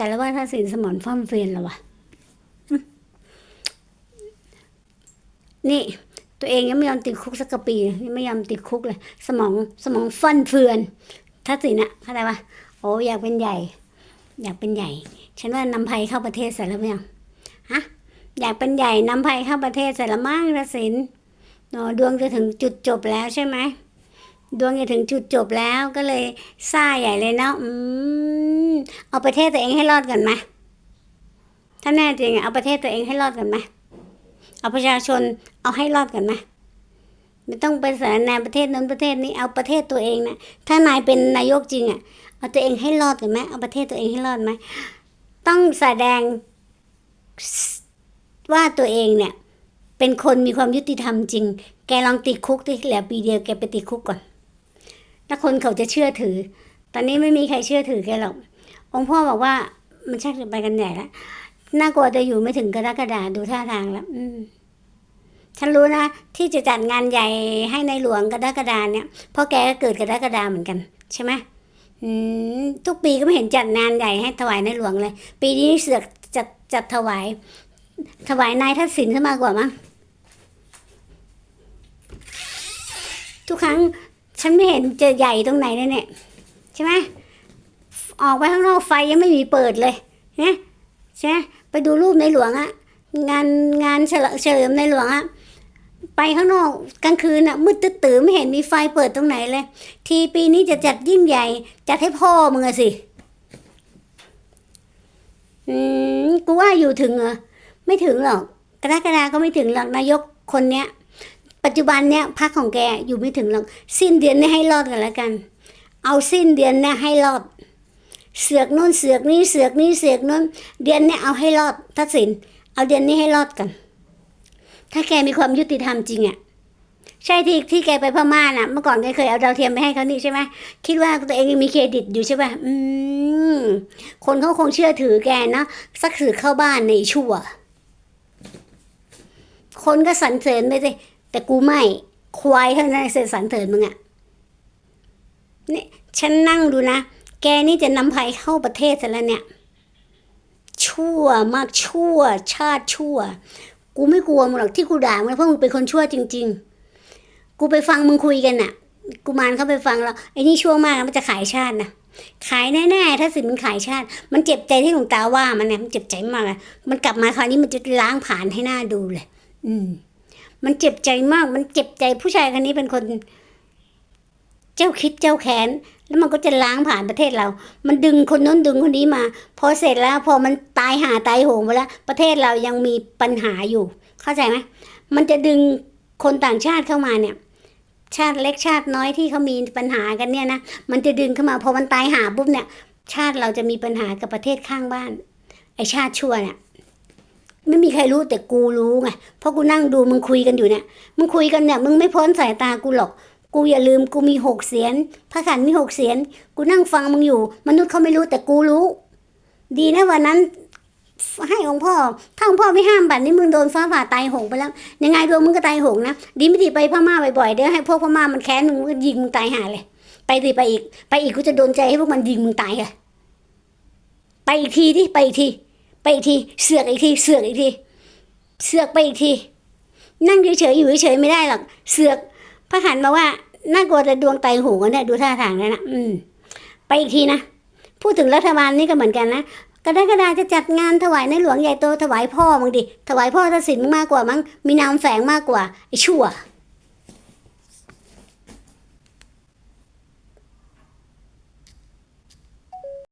แต่ละว่าถ้าสินสมอนฟั่มเฟือนแล้วะนี่ตัวเองยังไม่ยอมติดคุกสักกะปียังไม่ยอมติดคุกเลย สมองสมองฟั่นเฟือน ถ้าสินอะเข้าใจปะโอ้อยากเป็นใหญ่ อยากเป็นใหญ่ ฉันว่านำภัยเข้าประเทศเสร็จแล้วยังฮะอยากเป็นใหญ่นำภัยเข้าประเทศเสร็จแล้วมั้งทัศินโนดวงจะถึงจุดจบแล้วใช่ไหม ดวงจะถึงจุดจบแล้วก็เลยซ่าใหญ่เลยเนาะ อืม เอาประเทศตัวเองให้รอดก่อนไหมถ้าแน่จริงเอาประเทศตัวเองให้รอดก่อนไหมเอาประชาชนเอาให้รอดก่อนไหมไม่ต้องไปสารแนประเทศนั้นประเทศนี้เอาประเทศตัวเองนะถ้านายเป็นนายกจริงอะเอาตัวเองให้รอดก่อนไหมเอาประเทศตัวเองให้รอดไหมต้องแสดงว่าตัวเองเนี่ย เป็นคนมีความยุติธรรมจริง แกลองติดคุกที่เหลือปีเดียวแกไปติดคุกก่อน แล้วคนเขาจะเชื่อถือ ตอนนี้ไม่มีใครเชื่อถือแกหรอก องค์พ่อบอกว่ามันชักจะไปกันใหญ่แล้วน่ากลัวจะอยู่ไม่ถึงกรกฎาดูท่าทางแล้วอืมฉันรู้นะ ที่จะจัดงานใหญ่ให้ในหลวงกรกฎาเนี่ยเพราะแกก็เกิดกรกฎาเหมือนกัน ใช่ไหมอืมทุกปีก็ไม่เห็นจัดงานใหญ่ให้ถวายในหลวงเลย ปีนี้เสือกจัดจัดถวาย ถวายนายทักษิณซะมากกว่ามั้งทุกครั้ง ฉันไม่เห็นจะใหญ่ตรงไหนเลยเนี่ยใช่ไหมออกไปข้างนอกไฟยังไม่มีเปิดเลยนะใช่ไหมไปดูรูปในหลวงอะงานงานเฉลิมในหลวงอะไปข้างนอกกลางคืนอะมืดตื้อตื่ไม่เห็นมีไฟเปิดตรงไหนเลย ทีปีนี้จะจัดยิ่งใหญ่ จัดให้พ่อมึงอะสิอืมกูว่าอยู่ถึงเหรอไม่ถึงหรอกกระดากฎาก็ไม่ถึงหรอกนายกคนเนี้ย ปัจจุบันเนี้ยพักของแกอยู่ไม่ถึงหรอกสิ้นเดือนนี้ให้รอดกันแล้วกัน เอาสิ้นเดือนเนี้ยให้รอด เสือกนู่นเสือกนี่เสือกนี่เสือกนู่นเดือนเนี้ยเอาให้รอดทักษิณเอาเดือนนี้ให้รอดกัน ถ้าแกมีความยุติธรรมจริงอะใช่ที่ที่แกไปพม่าน่ะ เมื่อก่อนแกเคยเอาดาวเทียมไปให้เขานี่ใช่ไหมคิดว่าตัวเองยังมีเครดิตอยู่ใช่ป่ะอืมคนเขาคงเชื่อถือแกนะสักสื่อเข้าบ้านในชั่ว คนก็สรรเสริญไปสิ แต่กูไม่ควายเท่านั้นเสร็จสรรเสริญมึงอะนี่ฉันนั่งดูนะ แกนี่จะนำภัยเข้าประเทศเสร็จแล้วเนี่ย ชั่วมากชั่ว ชาติชั่ว กูไม่กลัวมึงหรอกที่กูด่ามึงเพราะมึงเป็นคนชั่วจริง ๆ กูไปฟังมึงคุยกันน่ะกูมารเข้าไปฟังแล้วไอ้นี่ชั่วมากมันจะขายชาตินะขายแน่ๆ ถ้าสิมันขายชาติ มันเจ็บใจที่หลวงตาว่ามันเนี่ยมันเจ็บใจมากเลยมันกลับมาคราวนี้มันจะล้างผ่านให้หน้าดูเลย อืม มันเจ็บใจมาก มันเจ็บใจผู้ชายคนนี้เป็นคน เจ้าคิดเจ้าแค้นแล้วมันก็จะล้างผ่านประเทศเรา มันดึงคนน้นดึงคนนี้มา พอเสร็จแล้วพอมันตายหาตายโหงไปแล้ว ประเทศเรายังมีปัญหาอยู่ เข้าใจไหมมันจะดึงคนต่างชาติเข้ามาเนี่ย ชาติเล็กชาติน้อยที่เขามีปัญหากันเนี่ยนะ มันจะดึงเข้ามาพอมันตายหาปุ๊บเนี่ย ชาติเราจะมีปัญหากับประเทศข้างบ้าน ไอชาติชั่วเนี่ย ไม่มีใครรู้แต่กูรู้ไงเพราะกูนั่งดูมึงคุยกันอยู่เนี่ยมึงคุยกันเนี่ยมึงไม่พ้นสายตากูหรอก กูอย่าลืมกูมีหกเสียนพระขันมีหกเสียนกูนั่งฟังมึงอยู่ มนุษย์เขาไม่รู้แต่กูรู้ ดีนะวันนั้น ให้องค์พ่อ ถ้าองค์พ่อไม่ห้ามบัดนี้มึงโดนฟ้าผ่าตายหงไปแล้ว ยังไงดวงมึงก็ตายหงนะดีไม่ดีไปพม่าบ่อยๆเดี๋ยวให้พวกพม่ามันแค้นมึงมึงก็ยิงมึงตายหาเลย ไปดิไปอีก ไปอีกกูจะโดนใจให้พวกมันยิงมึงตายค่ะไปอีกทีที่ไปอีกที ไปอีกที เสือกอีกที เสือกอีกที เสือกไปอีกที นั่งเฉยๆอยู่เฉยๆไม่ได้หรอก เสือกพระขันมาว่าน่ากลัวแต่ดวงไตหูกันเนี่ยดูท่าทางแล้วนะอืม ไปอีกทีนะ พูดถึงรัฐบาลนี่ก็เหมือนกันนะกระดากระดาจะจัดงานถวายในหลวงใหญ่โตถวายพ่อมึงดิ ถวายพ่อทักษิณมึงมากกว่ามั้ง มีนามแฝงมากกว่าไอ้ชั่ว